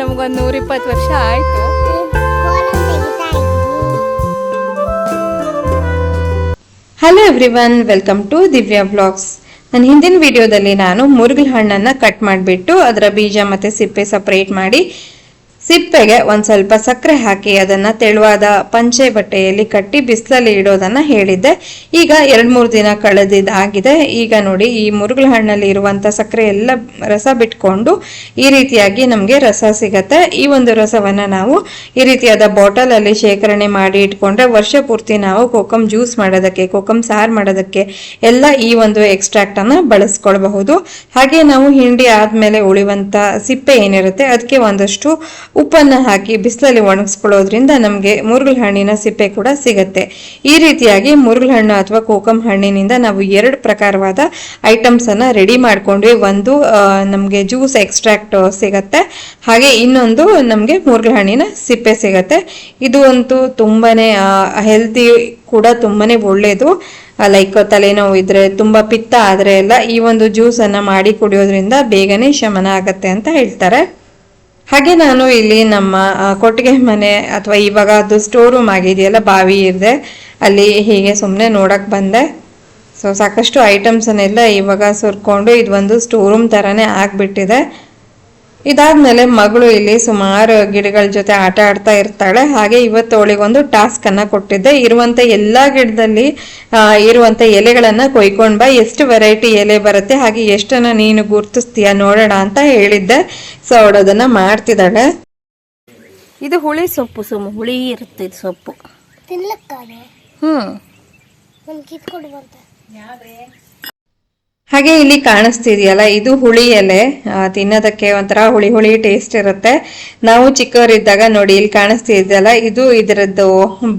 ನಮ್ಗೊಂದು ನೂರಿಪ್ಪತ್ತು ವರ್ಷ ಆಯಿತು. Hello everyone welcome to Divya blogs ನನ್ನ ಹಿಂದಿನ ವಿಡಿಯೋದಲ್ಲಿ ನಾನು ಮುರುಗಲ್ ಹಣ್ಣನ್ನು ಕಟ್ ಮಾಡಿಬಿಟ್ಟು ಅದರ ಬೀಜ ಮತ್ತು ಸಿಪ್ಪೆ ಸಪ್ರೇಟ್ ಮಾಡಿ ಸಿಪ್ಪೆಗೆ ಒಂದು ಸ್ವಲ್ಪ ಸಕ್ಕರೆ ಹಾಕಿ ಅದನ್ನ ತೆಳುವಾದ ಪಂಚೆ ಬಟ್ಟೆಯಲ್ಲಿ ಕಟ್ಟಿ ಬಿಸಿಲಲ್ಲಿ ಇಡೋದನ್ನ ಹೇಳಿದ್ದೆ. ಈಗ ಎರಡು ಮೂರು ದಿನ ಕಳೆದಿದ್ದಾಗಿದೆ ಈಗ ನೋಡಿ, ಈ ಮುರುಗಳ ಹಣ್ಣಲ್ಲಿ ಇರುವಂಥ ಸಕ್ಕರೆ ಎಲ್ಲ ರಸ ಬಿಟ್ಕೊಂಡು ಈ ರೀತಿಯಾಗಿ ನಮಗೆ ರಸ ಸಿಗತ್ತೆ. ಈ ಒಂದು ರಸವನ್ನ ನಾವು ಈ ರೀತಿಯಾದ ಬಾಟಲಲ್ಲಿ ಶೇಖರಣೆ ಮಾಡಿ ಇಟ್ಕೊಂಡ್ರೆ ವರ್ಷ ಪೂರ್ತಿ ನಾವು ಕೋಕಮ್ ಜ್ಯೂಸ್ ಮಾಡೋದಕ್ಕೆ ಕೋಕಮ್ ಸಾರು ಮಾಡೋದಕ್ಕೆ ಎಲ್ಲ ಈ ಒಂದು ಎಕ್ಸ್ಟ್ರಾಕ್ಟ್ ಅನ್ನ ಬಳಸ್ಕೊಳ್ಬಹುದು. ಹಾಗೆ ನಾವು ಹಿಂಡಿ ಆದ್ಮೇಲೆ ಉಳಿವಂತ ಸಿಪ್ಪೆ ಏನಿರುತ್ತೆ, ಅದಕ್ಕೆ ಒಂದಷ್ಟು ಉಪ್ಪನ್ನ ಹಾಕಿ ಬಿಸಿಲಲ್ಲಿ ಒಣಗಿಸ್ಕೊಳ್ಳೋದ್ರಿಂದ ನಮಗೆ ಮುರುಗಲ್ ಹಣ್ಣಿನ ಸಿಪ್ಪೆ ಕೂಡ ಸಿಗುತ್ತೆ. ಈ ರೀತಿಯಾಗಿ ಮುರುಗಲ್ ಹಣ್ಣು ಅಥವಾ ಕೋಕಮ್ ಹಣ್ಣಿನಿಂದ ನಾವು ಎರಡು ಪ್ರಕಾರವಾದ ಐಟಮ್ಸ್ ಅನ್ನ ರೆಡಿ ಮಾಡ್ಕೊಂಡ್ವಿ. ಒಂದು ನಮಗೆ ಜ್ಯೂಸ್ ಎಕ್ಸ್ಟ್ರಾಕ್ಟ್ ಸಿಗತ್ತೆ. ಹಾಗೆ ಇನ್ನೊಂದು ನಮಗೆ ಮುರುಗಲ್ ಹಣ್ಣಿನ ಸಿಪ್ಪೆ ಸಿಗತ್ತೆ. ಇದು ಅಂತೂ ತುಂಬಾನೇ ಹೆಲ್ತಿ ಕೂಡ ತುಂಬಾನೇ ಒಳ್ಳೆಯದು ಲೈಕ್ ತಲೆನೋವು ಇದ್ರೆ ತುಂಬಾ ಪಿತ್ತ ಆದರೆ ಎಲ್ಲ ಈ ಒಂದು ಜ್ಯೂಸನ್ನು ಮಾಡಿ ಕುಡಿಯೋದ್ರಿಂದ ಬೇಗನೆ ಶಮನ ಆಗತ್ತೆ ಅಂತ ಹೇಳ್ತಾರೆ. ಹಾಗೆ ನಾನು ಇಲ್ಲಿ ನಮ್ಮ ಕೊಟ್ಟಿಗೆ ಮನೆ ಅಥವಾ ಇವಾಗ ಅದು ಸ್ಟೋರ್ ರೂಮ್ ಆಗಿದೆಯಲ್ಲ, ಬಾವಿ ಇದೆ. ಅಲ್ಲಿ ಹೀಗೆ ಸುಮ್ಮನೆ ನೋಡಕ್ ಬಂದೆ. ಸೊ ಸಾಕಷ್ಟು ಐಟಮ್ಸನ್ನೆಲ್ಲ ಇವಾಗ ಸುರ್ಕೊಂಡು ಇದೊಂದು ಸ್ಟೋರ್ ರೂಮ್ ಥರನೇ ಆಗ್ಬಿಟ್ಟಿದೆ. ಇದಾದ್ಮೇಲೆ ಮಗಳು ಇಲ್ಲಿ ಸುಮಾರು ಗಿಡಗಳ ಜೊತೆ ಆಟ ಆಡ್ತಾ ಇರ್ತಾಳೆ. ಹಾಗೆ ಇವತ್ತು ಅವಳಿಗೊಂದು ಟಾಸ್ಕ್ ಅನ್ನ ಕೊಟ್ಟಿದ್ದೆ. ಇರುವಂತ ಎಲ್ಲಾ ಗಿಡದಲ್ಲಿ ಆ, ಇರುವಂತ ಎಲೆಗಳನ್ನ ಕೊಯ್ಕೊಂಡ್ ಬಾ. ಎಷ್ಟು ವೆರೈಟಿ ಎಲೆ ಬರುತ್ತೆ ಹಾಗೆ ಎಷ್ಟನ್ನ ನೀನು ಗುರ್ತಿಸ್ತೀಯ ನೋಡೋಣ ಅಂತ ಹೇಳಿದ್ದೆ. ಸೊ ಅವಳದನ್ನ ಅದನ್ನ ಮಾಡ್ತಿದ್ದಾಳೆ. ಇದು ಹುಳಿ ಸೊಪ್ಪು ಸುಮ್ ಹುಳಿ ಇರುತ್ತೆ ಇದು ಸೊಪ್ಪು. ಹ್ಮ್. ಹಾಗೆ ಇಲ್ಲಿ ಕಾಣಿಸ್ತಿದೆಯಲ್ಲ, ಇದು ಹುಳಿ ಎಲೆ. ತಿನ್ನೋದಕ್ಕೆ ಒಂಥರ ಹುಳಿ ಹುಳಿ ಟೇಸ್ಟ್ ಇರುತ್ತೆ. ನಾವು ಚಿಕ್ಕವರಿದ್ದಾಗ ನೋಡಿ ಇಲ್ಲಿ ಕಾಣಿಸ್ತಿದೆಯಲ್ಲ, ಇದು ಇದರದ್ದು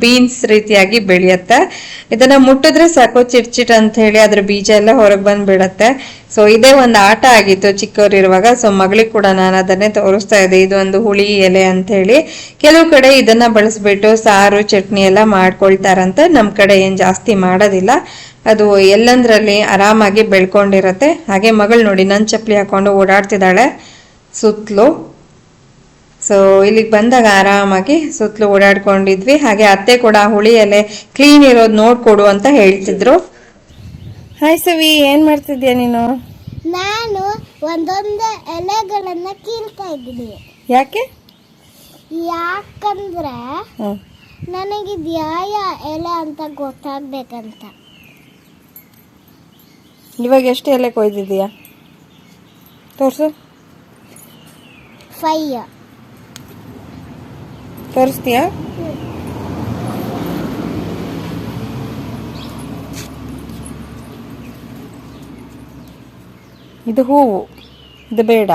ಬೀನ್ಸ್ ರೀತಿಯಾಗಿ ಬೆಳೆಯುತ್ತೆ. ಇದನ್ನ ಮುಟ್ಟಿದ್ರೆ ಸಾಕು, ಚಿಟ್ ಚಿಟ್ ಅಂತ ಹೇಳಿ ಅದ್ರ ಬೀಜ ಎಲ್ಲ ಹೊರಗೆ ಬಂದ್ ಬಿಡತ್ತೆ ಸೊ ಇದೇ ಒಂದು ಆಟ ಆಗಿತ್ತು ಚಿಕ್ಕವರಿರುವಾಗ. ಸೊ ಮಗಳಿಗೆ ಕೂಡ ನಾನು ಅದನ್ನೇ ತೋರಿಸ್ತಾ ಇದ್ದೆ. ಇದು ಒಂದು ಹುಳಿ ಎಲೆ ಅಂತ ಹೇಳಿ ಕೆಲವು ಕಡೆ ಇದನ್ನ ಬಳಸ್ಬಿಟ್ಟು ಸಾರು, ಚಟ್ನಿ ಎಲ್ಲ ಮಾಡ್ಕೊಳ್ತಾರಂತ. ನಮ್ಮ ಕಡೆ ಏನು ಜಾಸ್ತಿ ಮಾಡೋದಿಲ್ಲ. ಅದು ಎಲ್ಲಂದ್ರಲ್ಲಿ ಆರಾಮಾಗಿ ಬೆಳ್ಕೊಂಡಿರತ್ತೆ. ಹಾಗೆ ಮಗಳು ನೋಡಿ ನನ್ನ ಚಪ್ಪಲಿ ಹಾಕೊಂಡು ಓಡಾಡ್ತಿದ್ದಾಳೆ. ಸುತ್ತಲೂ ಸೊ ಇಲ್ಲಿಗೆ ಬಂದಾಗ ಆರಾಮಾಗಿ ಸುತ್ತಲೂ ಓಡಾಡ್ಕೊಂಡಿದ್ವಿ. ಹಾಗೆ ಅತ್ತೆ ಕೂಡ ಹುಳಿ ಎಲೆ ಕ್ಲೀನ್ ಇರೋದು ನೋಡ್ಕೊಡು ಅಂತ ಹೇಳ್ತಿದ್ರು. ಹಾಯ್ ಸವಿ ಏನ್ ಮಾಡ್ತಿದ್ಯಾ ನೀನು? ನಾನು ಒಂದೊಂದು ಎಲೆಗಳನ್ನ ಕೀಳ್ತಾ ಇದ್ದೀನಿ. ಯಾಕೆ? ಯಾಕಂದ್ರೆ ಹ್ಮ್ ಧ್ಯಾಯ ಯಾವ ಎಲೆ ಅಂತ ಗೊತ್ತಾಗ್ಬೇಕಂತ. ಇವಾಗ ಎಷ್ಟು ಎಲೆ ಕೊಯ್ದಿದ್ಯಾ ತೋರ್ಸು. ಫೈ ತೋರಿಸ್ತೀಯಾ? ಇದು ಹೂವು ಇದು ಬೇಡ.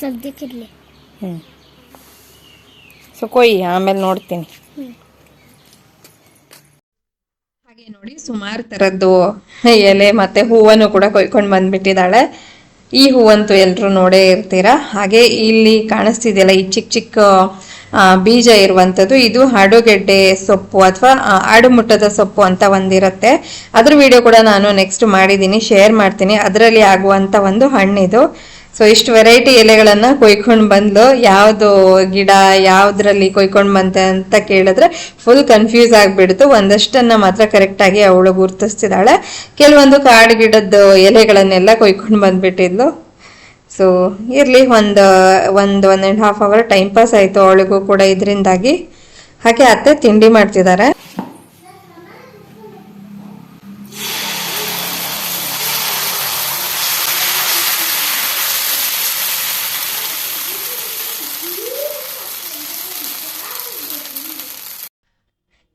ಸದ್ಯಕ್ಕಿರ್ಲಿ ಹ್ಞೂ ಸೊ ಕೊಯ್ಯಿ ಆಮೇಲೆ ನೋಡ್ತೀನಿ. ಹಾಗೆ ನೋಡಿ ಸುಮಾರು ತರದ್ದು ಎಲೆ ಮತ್ತೆ ಹೂವನ್ನು ಕೂಡ ಕೊಯ್ಕೊಂಡು ಬಂದ್ಬಿಟ್ಟಿದ್ದಾಳೆ. ಈ ಹೂವಂತೂ ಎಲ್ಲರೂ ನೋಡೇ ಇರ್ತೀರಾ? ಹಾಗೆ ಇಲ್ಲಿ ಕಾಣಿಸ್ತಿದೆಯಲ್ಲ ಈ ಚಿಕ್ಕ ಚಿಕ್ಕ ಬೀಜ ಇರುವಂಥದ್ದು. ಇದು ಹಾಡುಗೆಡ್ಡೆ ಸೊಪ್ಪು ಅಥವಾ ಆಡುಮುಟ್ಟದ ಸೊಪ್ಪು ಅಂತ ಒಂದಿರುತ್ತೆ. ಅದ್ರ ವಿಡಿಯೋ ಕೂಡ ನಾನು ನೆಕ್ಸ್ಟ್ ಮಾಡಿದ್ದೀನಿ ಶೇರ್ ಮಾಡ್ತೀನಿ. ಅದರಲ್ಲಿ ಆಗುವಂತ ಒಂದು ಹಣ್ಣಿದು. ಸೊ ಇಷ್ಟು ವೆರೈಟಿ ಎಲೆಗಳನ್ನ ಕೊಯ್ಕೊಂಡು ಬಂದ್ಲು. ಯಾವ್ದು ಗಿಡ ಯಾವ್ದ್ರಲ್ಲಿ ಕೊಯ್ಕೊಂಡು ಬಂತೆ ಅಂತ ಕೇಳಿದ್ರೆ ಫುಲ್ ಕನ್ಫ್ಯೂಸ್ ಆಗ್ಬಿಡ್ತು. ಒಂದಷ್ಟನ್ನ ಮಾತ್ರ ಕರೆಕ್ಟ್ ಆಗಿ ಅವಳು ಗುರ್ತಿಸ್ತಿದ್ದಾಳೆ. ಕೆಲವೊಂದು ಕಾಡು ಗಿಡದ ಎಲೆಗಳನ್ನೆಲ್ಲ ಕೊಯ್ಕೊಂಡು ಬಂದ್ಬಿಟ್ಟಿದ್ಲು. ಸೊ ಇರಲಿ, ಒಂದು ಒಂದು one and half hour time pass ಆಯ್ತು ಅವಳಿಗೂ ಕೂಡ ಇದರಿಂದಾಗಿ. ಹಾಗೆ ಅತ್ತೆ ತಿಂಡಿ ಮಾಡ್ತಿದ್ದಾರೆ.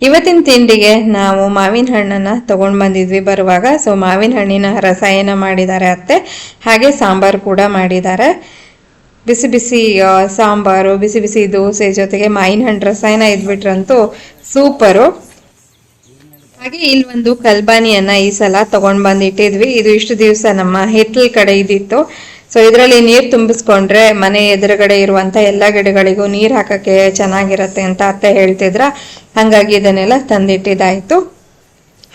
ಇವತ್ತಿನ ತಿಂಡಿಗೆ ನಾವು ಮಾವಿನ ಹಣ್ಣನ್ನ ತಗೊಂಡ್ ಬಂದಿದ್ವಿ ಬರುವಾಗ. ಸೊ ಮಾವಿನ ಹಣ್ಣಿನ ರಸಾಯನ ಮಾಡಿದ್ದಾರೆ ಅತ್ತೆ. ಹಾಗೆ ಸಾಂಬಾರು ಕೂಡ ಮಾಡಿದ್ದಾರೆ. ಬಿಸಿ ಬಿಸಿ ಸಾಂಬಾರು, ಬಿಸಿ ಬಿಸಿ ದೋಸೆ ಜೊತೆಗೆ ಮಾವಿನ ಹಣ್ಣು ರಸಾಯನ ಇದ್ಬಿಟ್ರಂತೂ ಸೂಪರು. ಹಾಗೆ ಇಲ್ಲಿ ಒಂದು ಕಲ್ಬಾನಿಯನ್ನ ಈ ಸಲ ತಗೊಂಡ್ ಬಂದಿಟ್ಟಿದ್ವಿ. ಇದು ಇಷ್ಟು ದಿವಸ ನಮ್ಮ ಹಿತ್ತಲ್ ಕಡೆ ಇದ್ದಿತ್ತು. ಸೊ ಇದರಲ್ಲಿ ನೀರು ತುಂಬಿಸ್ಕೊಂಡ್ರೆ ಮನೆ ಎದುರುಗಡೆ ಇರುವಂತ ಎಲ್ಲ ಗಿಡಗಳಿಗೂ ನೀರು ಹಾಕಕ್ಕೆ ಚೆನ್ನಾಗಿರತ್ತೆ ಅಂತ ಅತ್ತೆ ಹೇಳ್ತಿದ್ರ. ಹಾಗಾಗಿ ಇದನ್ನೆಲ್ಲ ತಂದಿಟ್ಟಿದ್ದಾಯ್ತು.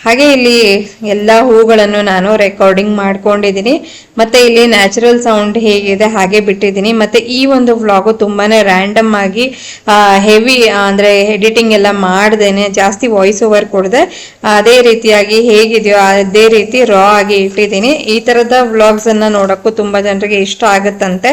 ಹಾಗೆ ಇಲ್ಲಿ ಎಲ್ಲ ಹೂಗಳನ್ನು ನಾನು ರೆಕಾರ್ಡಿಂಗ್ ಮಾಡ್ಕೊಂಡಿದ್ದೀನಿ. ಮತ್ತೆ ಇಲ್ಲಿ ನ್ಯಾಚುರಲ್ ಸೌಂಡ್ ಹೇಗಿದೆ, ಹಾಗೆ ಬಿಟ್ಟಿದ್ದೀನಿ. ಮತ್ತೆ ಈ ಒಂದು ವ್ಲಾಗು ತುಂಬಾನೇ ರ್ಯಾಂಡಮ್ ಆಗಿ ಹೆವಿ ಅಂದ್ರೆ ಎಡಿಟಿಂಗ್ ಎಲ್ಲ ಮಾಡ್ದೇನೆ, ಜಾಸ್ತಿ ವಾಯ್ಸ್ ಓವರ್ ಕೊಡದೆ. ಅದೇ ರೀತಿಯಾಗಿ ಹೇಗಿದೆಯೋ ಅದೇ ರೀತಿ ರಾ ಆಗಿ ಇಟ್ಟಿದ್ದೀನಿ. ಈ ತರದ ವ್ಲಾಗ್ಸ್ ಅನ್ನ ನೋಡಕ್ಕೂ ತುಂಬಾ ಜನರಿಗೆ ಇಷ್ಟ ಆಗುತ್ತಂತೆ.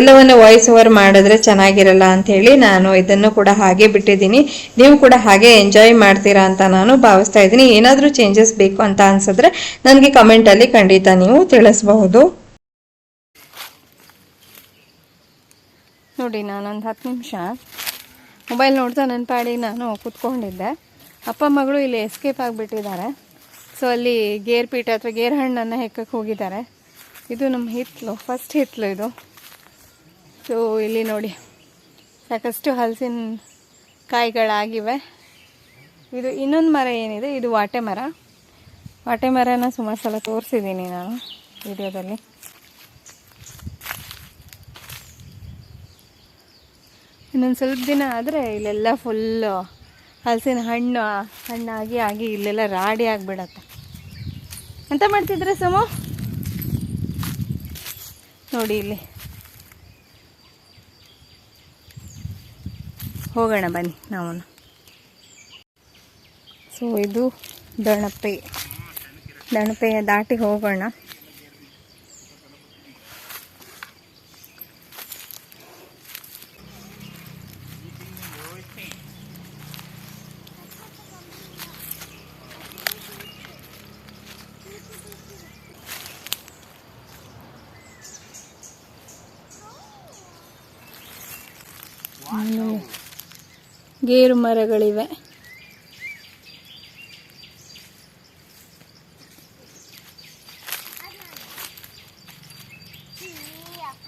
ಎಲ್ಲವನ್ನು ವಾಯ್ಸ್ ಓವರ್ ಮಾಡಿದ್ರೆ ಚೆನ್ನಾಗಿರಲ್ಲ ಅಂತ ಹೇಳಿ ನಾನು ಇದನ್ನು ಕೂಡ ಹಾಗೆ ಬಿಟ್ಟಿದ್ದೀನಿ. ನೀವು ಕೂಡ ಹಾಗೆ ಎಂಜಾಯ್ ಮಾಡ್ತೀರಾ ಅಂತ ನಾನು ಭಾವಿಸ್ತಾ ಇದ್ದೀನಿ. ಏನಾದರೂ ಚೇಂಜಸ್ ಬೇಕು ಅಂತ ಅನ್ಸಿದ್ರೆ ನನಗೆ ಕಮೆಂಟಲ್ಲಿ ಖಂಡಿತ ನೀವು ತಿಳಿಸಬಹುದು. ನೋಡಿ, ನಾನೊಂದು ಹತ್ತು ನಿಮಿಷ ಮೊಬೈಲ್ ನೋಡ್ತಾ ನನ್ನ ಪಾಡಿಗೆ ನಾನು ಕೂತ್ಕೊಂಡಿದ್ದೆ. ಅಪ್ಪ ಮಗಳು ಇಲ್ಲಿ ಎಸ್ಕೇಪ್ ಆಗಿಬಿಟ್ಟಿದ್ದಾರೆ. ಸೊ ಅಲ್ಲಿ ಗೇರ್ ಪೀಠ ಅಥವಾ ಗೇರ್ ಹಣ್ಣನ್ನು ಹೆಕ್ಕಕ್ಕೆ ಹೋಗಿದ್ದಾರೆ. ಇದು ನಮ್ಮ ಹಿತ್ಲು ಫಸ್ಟ್ ಹಿತ್ಲು ಇದು. ಸೊ ಇಲ್ಲಿ ನೋಡಿ, ಸಾಕಷ್ಟು ಹಲಸಿನ ಕಾಯಿಗಳಾಗಿವೆ. ಇದು ಇನ್ನೊಂದು ಮರ ಏನಿದೆ? ಇದು ವಾಟೆ ಮರ. ವಾಟೆ ಮರನ ಸುಮಾರು ಸಲ ತೋರಿಸಿದ್ದೀನಿ ನಾನು ವಿಡಿಯೋದಲ್ಲಿ. ಇನ್ನೊಂದು ಸ್ವಲ್ಪ ದಿನ ಆದರೆ ಇಲ್ಲೆಲ್ಲ ಫುಲ್ಲು ಹಲಸಿನ ಹಣ್ಣು, ಹಣ್ಣಾಗಿ, ಆಗಿ ಇಲ್ಲೆಲ್ಲ ರಾಡಿ ಆಗಿಬಿಡತ್ತೆ. ಎಂತ ಮಾಡ್ತಿದ್ರೆ ಸುಮು? ನೋಡಿ ಇಲ್ಲಿ. ಹೋಗೋಣ ಬನ್ನಿ ನಾವು ಸೊ ಇದು ದಣಪೆ. ದಣಪೆಯ ದಾಟಿ ಹೋಗೋಣ. ಗೇರು ಮರಗಳಿವೆ.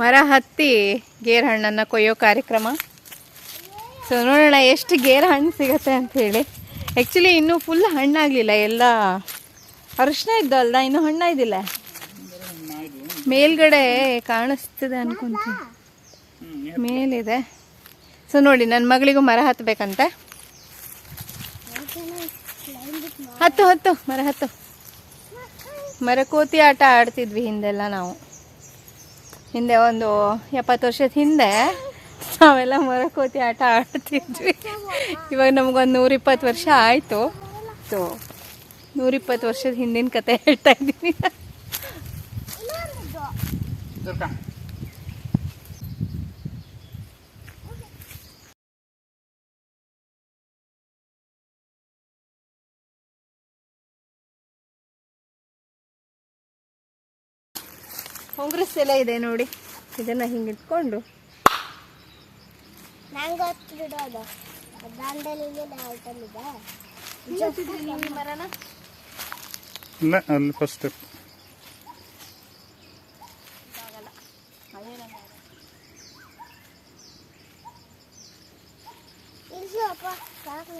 ಮರ ಹತ್ತಿ ಗೇರ್ ಹಣ್ಣನ್ನು ಕೊಯ್ಯೋ ಕಾರ್ಯಕ್ರಮ. ಸೊ ನೋಡೋಣ ಎಷ್ಟು ಗೇರ್ ಹಣ್ಣು ಸಿಗುತ್ತೆ ಅಂತ ಹೇಳಿ. ಆ್ಯಕ್ಚುಲಿ ಇನ್ನೂ ಫುಲ್ ಹಣ್ಣಾಗಲಿಲ್ಲ ಎಲ್ಲ ಅರಿಶಿನ ಇನ್ನು ಇನ್ನೂ ಹಣ್ಣಾಯ್ದಿಲ್ಲ ಮೇಲ್ಗಡೆ ಕಾಣಿಸ್ತಿದೆ ಅನ್ಕೊಂತೀನಿ. ಮೇಲಿದೆ. ಸೊ ನೋಡಿ ನನ್ನ ಮಗಳಿಗೂ ಮರ ಹತ್ತಬೇಕಂತೆ ಹತ್ತು ಹತ್ತು, ಮರ ಹತ್ತು. ಮರಕೋತಿ ಆಟ ಆಡ್ತಿದ್ವಿ ಹಿಂದೆಲ್ಲ ನಾವು. ಹಿಂದೆ ಒಂದು ಎಪ್ಪತ್ತು ವರ್ಷದ ಹಿಂದೆ ನಾವೆಲ್ಲ ಮರಕೋತಿ ಆಟ ಆಡ್ತಿದ್ವಿ. ಇವಾಗ ನಮಗೊಂದು ನೂರಿಪ್ಪತ್ತು ವರ್ಷ ಆಯಿತು. ಸೊ ನೂರಿಪ್ಪತ್ತು ವರ್ಷದ ಹಿಂದಿನ ಕತೆ ಹೇಳ್ತಾ ಇದ್ದೀನಿ. ಕಾಂಗ್ರೆಸ್ ಎಲ್ಲ ಇದೆ ನೋಡಿ. ಇದನ್ನ ಹಿಂಗ ಇಟ್ಕೊಂಡು. ಬಿಡೋದು ಮರನ ಇಲ್ಲ ಅಲ್ಲಿ ಫಸ್ಟ್ ಸ್ಟೆಪ್ ಅಪ್ಪ ಸಾಕು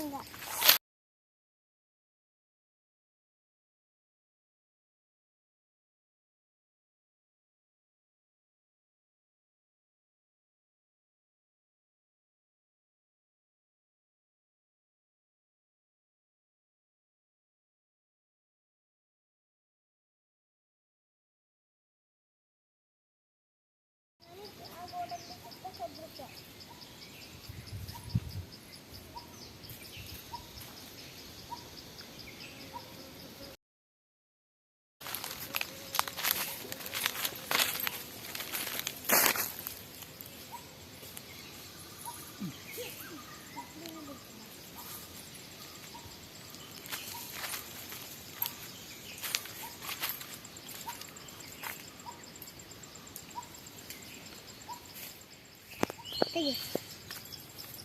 谢谢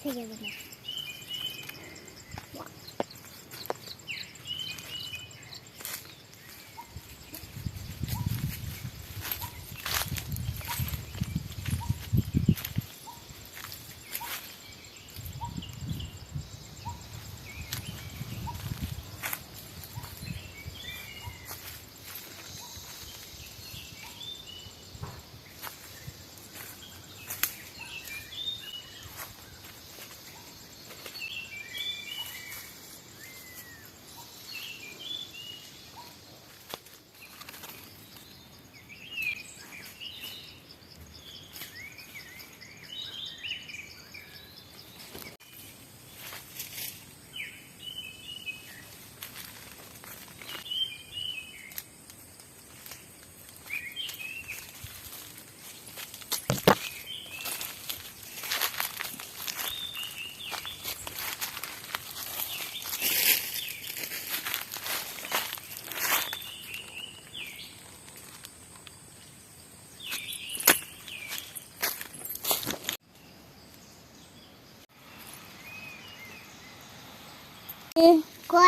谢谢姑娘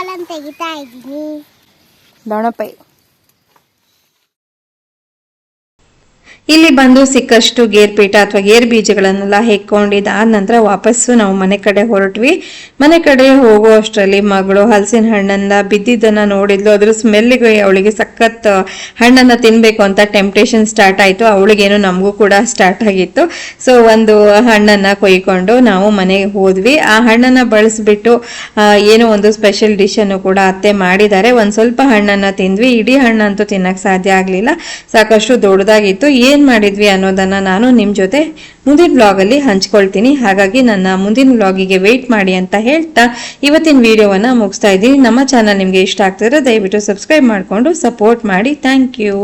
ಕೋಲನ್ ತೆಗಿತಾ ಇದ್ದೀನಿ. ದೊಣಪೈ. ಇಲ್ಲಿ ಬಂದು ಸಿಕ್ಕಷ್ಟು ಗೇರ್ ಪೀಠ ಅಥವಾ ಗೇರ್ ಬೀಜಗಳನ್ನೆಲ್ಲ ಹೆಕ್ಕೊಂಡಿದ್ದಾದ ನಂತರ ವಾಪಸ್ಸು ನಾವು ಮನೆ ಕಡೆ ಹೊರಟ್ವಿ. ಮನೆ ಕಡೆ ಹೋಗೋ ಅಷ್ಟರಲ್ಲಿ ಮಗಳು ಹಲಸಿನ ಹಣ್ಣನ್ನ ಬಿದ್ದಿದ್ದನ್ನ ನೋಡಿದ್ಲು. ಅದ್ರ ಸ್ಮೆಲ್ಗೆ ಅವಳಿಗೆ ಸಖತ್ ಹಣ್ಣನ್ನ ತಿನ್ಬೇಕು ಅಂತ ಟೆಂಪ್ಟೇಷನ್ ಸ್ಟಾರ್ಟ್ ಆಯ್ತು. ಅವಳಿಗೇನು ನಮಗೂ ಕೂಡ ಸ್ಟಾರ್ಟ್ ಆಗಿತ್ತು. ಸೊ ಒಂದು ಹಣ್ಣನ್ನ ಕೊಯ್ಕೊಂಡು ನಾವು ಮನೆಗೆ ಹೋದ್ವಿ. ಆ ಹಣ್ಣನ್ನ ಬಳಸ್ಬಿಟ್ಟು ಏನೋ ಒಂದು ಸ್ಪೆಷಲ್ ಡಿಶ್ ಅನ್ನು ಕೂಡ ಅತ್ತೆ ಮಾಡಿದ್ದಾರೆ. ಒಂದ್ ಸ್ವಲ್ಪ ಹಣ್ಣನ್ನ ತಿಂದ್ವಿ. ಇಡೀ ಹಣ್ಣಂತೂ ತಿನ್ನಕ್ ಸಾಧ್ಯ ಆಗ್ಲಿಲ್ಲ. ಸಾಕಷ್ಟು ದೊಡ್ಡದಾಗಿತ್ತು. ಏನ್ ಮಾಡಿದ್ವಿ ಅನ್ನೋದನ್ನು ನಾನು ನಿಮ್ಮ ಜೊತೆ ಮುಂದಿನ ಬ್ಲಾಗಲ್ಲಿ ಹಂಚ್ಕೊಳ್ತೀನಿ. ಹಾಗಾಗಿ ನನ್ನ ಮುಂದಿನ ಬ್ಲಾಗಿಗೆ ವೆಯ್ಟ್ ಮಾಡಿ ಅಂತ ಹೇಳ್ತಾ ಇವತ್ತಿನ ವಿಡಿಯೋವನ್ನು ಮುಗಿಸ್ತಾ ಇದ್ದೀನಿ. ನಮ್ಮ ಚಾನಲ್ ನಿಮಗೆ ಇಷ್ಟ ಆಗ್ತಿದ್ರೆ ದಯವಿಟ್ಟು ಸಬ್ಸ್ಕ್ರೈಬ್ ಮಾಡಿಕೊಂಡು ಸಪೋರ್ಟ್ ಮಾಡಿ. Thank you